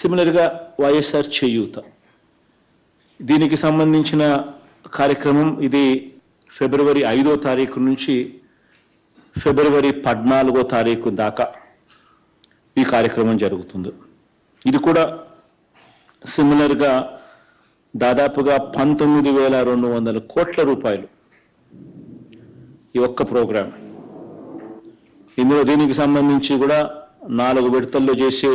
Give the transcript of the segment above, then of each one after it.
సిమిలర్గా వైఎస్ఆర్ చేయూత. దీనికి సంబంధించిన కార్యక్రమం ఇది ఫిబ్రవరి ఐదో తారీఖు నుంచి ఫిబ్రవరి పద్నాలుగో తారీఖు దాకా ఈ కార్యక్రమం జరుగుతుంది. ఇది కూడా సిమిలర్గా దాదాపుగా పంతొమ్మిది వేల రెండు వందల కోట్ల రూపాయలు ఈ ఒక్క ప్రోగ్రాం ఇందులో దీనికి సంబంధించి కూడా నాలుగు విడతల్లో చేసే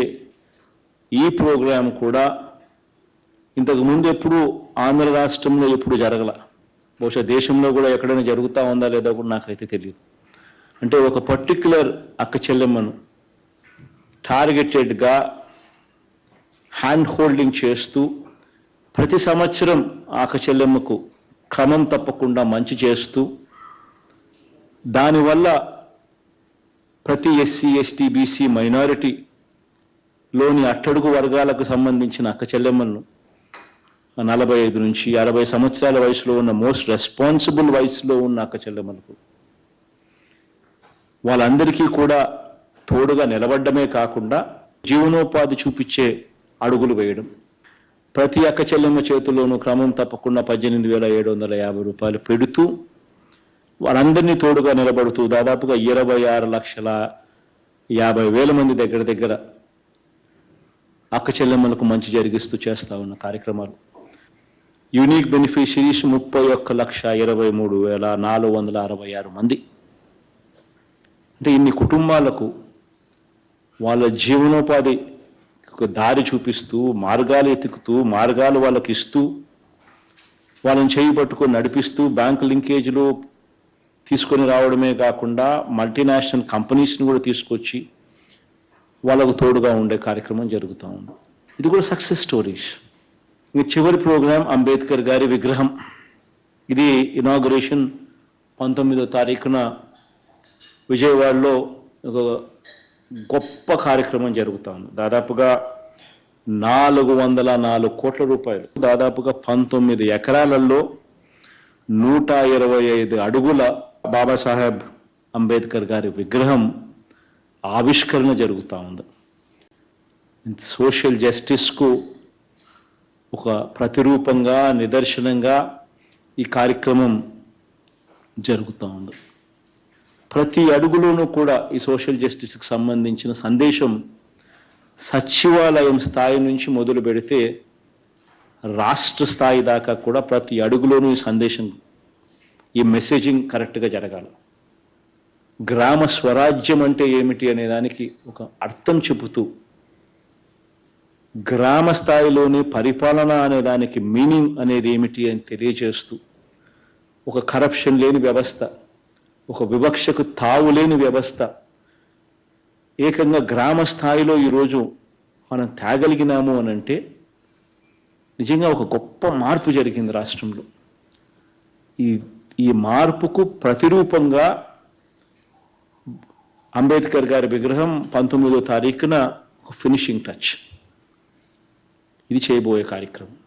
ఈ ప్రోగ్రాం కూడా ఇంతకు ముందు ఎప్పుడు ఆంధ్ర రాష్ట్రంలో ఎప్పుడు జరగల. బహుశా దేశంలో కూడా ఎక్కడైనా జరుగుతా ఉందా లేదా కూడా నాకైతే తెలియదు అంటే ఒక పర్టిక్యులర్ అక్క చెల్లెమ్మను టార్గెటెడ్గా హ్యాండ్ హోల్డింగ్ చేస్తూ ప్రతి సంవత్సరం అక్క చెల్లెమ్మకు క్రమం తప్పకుండా మంచి చేస్తూ దానివల్ల ప్రతి ఎస్సీ ఎస్టీ బీసీ మైనారిటీ లోని అట్టడుగు వర్గాలకు సంబంధించిన అక్క చెల్లెమ్మలను నలభై ఐదు నుంచి అరవై సంవత్సరాల వయసులో ఉన్న మోస్ట్ రెస్పాన్సిబుల్ వయసులో ఉన్న అక్క చెల్లెమ్మలకు వాళ్ళందరికీ కూడా తోడుగా నిలబడ్డమే కాకుండా జీవనోపాధి చూపించే అడుగులు వేయడం. ప్రతి అక్క చెల్లెమ్మ చేతుల్లోనూ క్రమం తప్పకుండా పద్దెనిమిది వేల ఏడు వందల యాభై రూపాయలు పెడుతూ వారందరినీ తోడుగా నిలబడుతూ దాదాపుగా ఇరవై ఆరు లక్షల యాభై వేల మంది దగ్గర దగ్గర అక్క చెల్లెమ్మలకు మంచి జరిగిస్తూ చేస్తా ఉన్న కార్యక్రమాలు. యూనిక్ బెనిఫిషరీస్ ముప్పై ఒక్క లక్ష ఇరవై మూడు వేల నాలుగు వందల అరవై ఆరు మంది. అంటే ఇన్ని కుటుంబాలకు వాళ్ళ జీవనోపాధి దారి చూపిస్తూ మార్గాలు ఎతుకుతూ మార్గాలు వాళ్ళకి ఇస్తూ వాళ్ళని చేయి పట్టుకొని నడిపిస్తూ బ్యాంక్ లింకేజీలు తీసుకొని రావడమే కాకుండా మల్టీనేషనల్ కంపెనీస్ని కూడా తీసుకొచ్చి వాళ్ళకు తోడుగా ఉండే కార్యక్రమం జరుగుతూ ఉంది. ఇది కూడా సక్సెస్ స్టోరీస్ ఇంక చివరి ప్రోగ్రాం అంబేద్కర్ గారి విగ్రహం. ఇది ఇనాగురేషన్ పంతొమ్మిదో తారీఖున విజయవాడలో ఒక గొప్ప కార్యక్రమం జరుగుతా ఉంది. దాదాపుగా నాలుగు వందల నాలుగు కోట్ల రూపాయలు. దాదాపుగా పంతొమ్మిది ఎకరాలలో నూట ఇరవై ఐదు అడుగుల బాబాసాహెబ్ అంబేద్కర్ గారి విగ్రహం ఆవిష్కరణ జరుగుతూ ఉంది. సోషల్ జస్టిస్కు ఒక ప్రతిరూపంగా నిదర్శనంగా ఈ కార్యక్రమం జరుగుతూ ఉంది. ప్రతి అడుగులోనూ కూడా ఈ సోషల్ జస్టిస్కి సంబంధించిన సందేశం సచివాలయం స్థాయి నుంచి మొదలు పెడితే రాష్ట్ర స్థాయి దాకా కూడా ప్రతి అడుగులోనూ ఈ సందేశం ఈ మెసేజింగ్ కరెక్ట్గా జరగాలి. గ్రామ స్వరాజ్యం అంటే ఏమిటి అనే దానికి ఒక అర్థం చెబుతూ గ్రామ స్థాయిలోని పరిపాలన అనే దానికి మీనింగ్ అనేది ఏమిటి అని తెలియజేస్తూ ఒక కరప్షన్ లేని వ్యవస్థ ఒక వివక్షకు తావు లేని వ్యవస్థ. ఏకంగా గ్రామ స్థాయిలో ఈరోజు మనం తేగలిగినాము అని అంటే నిజంగా ఒక గొప్ప మార్పు జరిగింది రాష్ట్రంలో. ఈ ఈ మార్పుకు ప్రతిరూపంగా అంబేద్కర్ గారి విగ్రహం పంతొమ్మిదో తారీఖున ఒక ఫినిషింగ్ టచ్. ఇది చేయబోయే కార్యక్రమం.